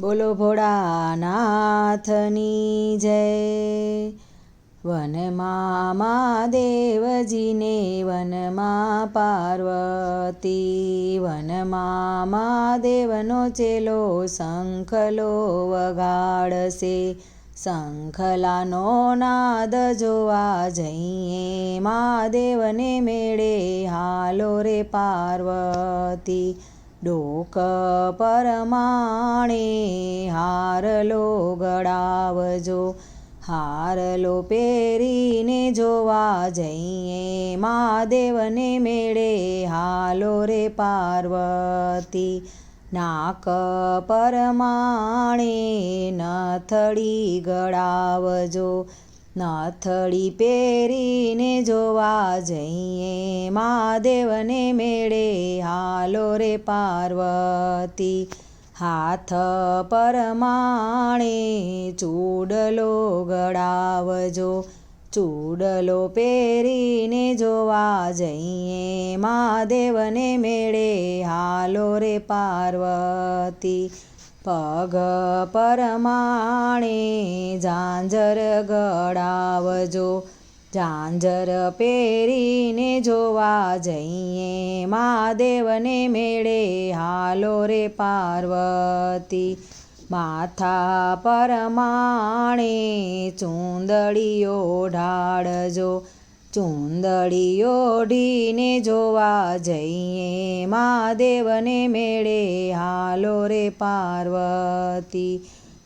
બોલો ભોળાનાથની જય. વનમાં મહાદેવજીને વનમાં પાર્વતી વનમાં મહાદેવનો ચેલો શંખલો વગાડશે. શંખલાનો નાદ જોવા જઈએ, મહાદેવને મેળે હાલો રે પાર્વતી. ડોક પરમાણે હારલો ગડાવજો હારલો પહેરીને જોવા જઈએ, મહાદેવને મેળે હાલો રે પાર્વતી. નાક પરમાણે નથડી ગળાવજો નથડી પહેરીને જોવા જઈએ, મહાદેવને મેળે હાલો રે પાર્વતી. હાથ પરમાણે ચૂડલો ગળાવજો, ચૂડલો પહેરીને જોવા જઈએ, મહાદેવને મેળે હાલો રે પાર્વતી. પગ પરમાણે ઝાંઝર ગળાવજો. ઝાંઝર પહેરીને જોવા જઈએ, મહાદેવને મેળે હાલો રે પાર્વતી. માથા પરમાણે ચૂંદડીઓ ઢાળજો. ચૂંદડી ઓઢીને જોવા જઈએ મહાદેવને મેળે હાલો રે પાર્વતી.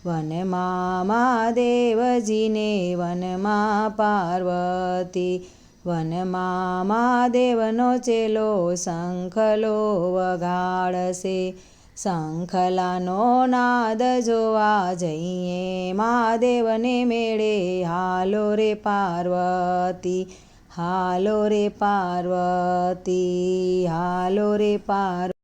વનમાં મહાદેવજીને વનમાં પાર્વતી. વનમાં મહાદેવનો ચેલો શંખલો વગાડશે. શંખલાનો નાદ જોવા જઈએ મહાદેવને મેળે હાલો રે પાર્વતી. હાલો રે પાર્વતી હાલો રે પાર્વતી